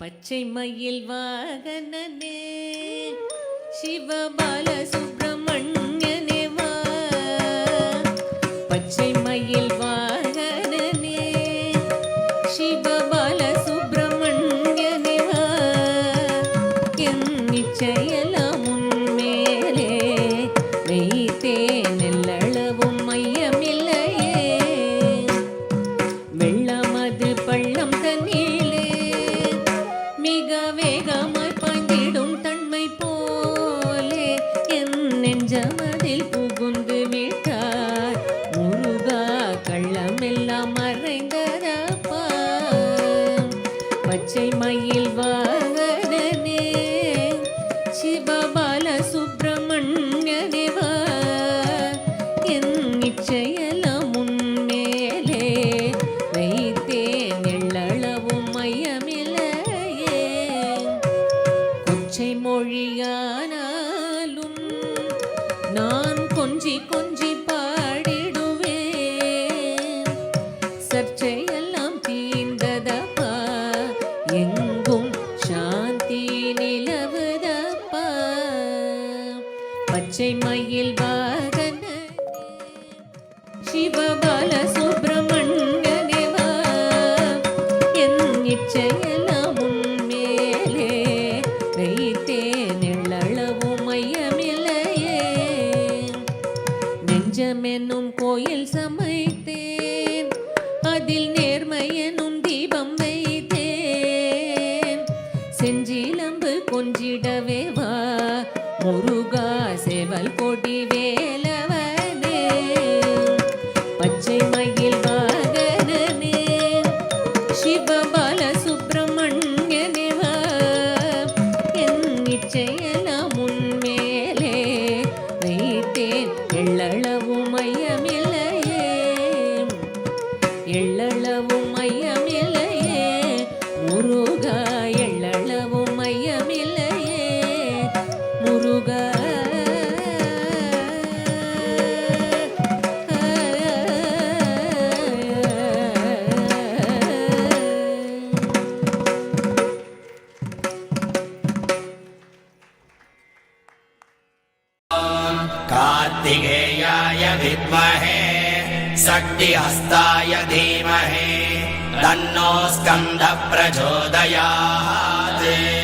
பச்சை மயில் வாகனனே சிவபால வேகமாய் பாய்ந்திடும் தன்மை போலே என் நெஞ்சமதில் புகுந்து விட்டார். முருகா கள்ளமெல்லாம் மறைந்ததப்பா. பச்சை மயில் கொச்சை நான் கொஞ்சி கொஞ்சி பாடிடுவேன். சர்ச்சையெல்லாம் தீர்ந்ததப்பா எங்கும் சாந்தி நிலவுதப்பா. பச்சை மயில் வாகன சிவப கோயில் சமைத்தேன். அதில் நேர்மையனும் தீபம் வைத்தேன். செஞ்சிலம்பு கொஞ்சிடவே வா. முருகா செவல் கொடி வேலவனே. பச்சை மயில் வாகனனே சிவபால சுப்பிரமணியனே வா. என் நிச்சயெல்லாம் உன்மேலே வைத்தேன். எள்ளளவு மையமில் எள்ளளவும் மையமில்லையே முருகா எள்ளளவும் மையமில்லையே முருகா कार्तिकेयाय विद्महे षिहस्ताय धीमहे तन्नो स्कन्धप्रचोदयात्।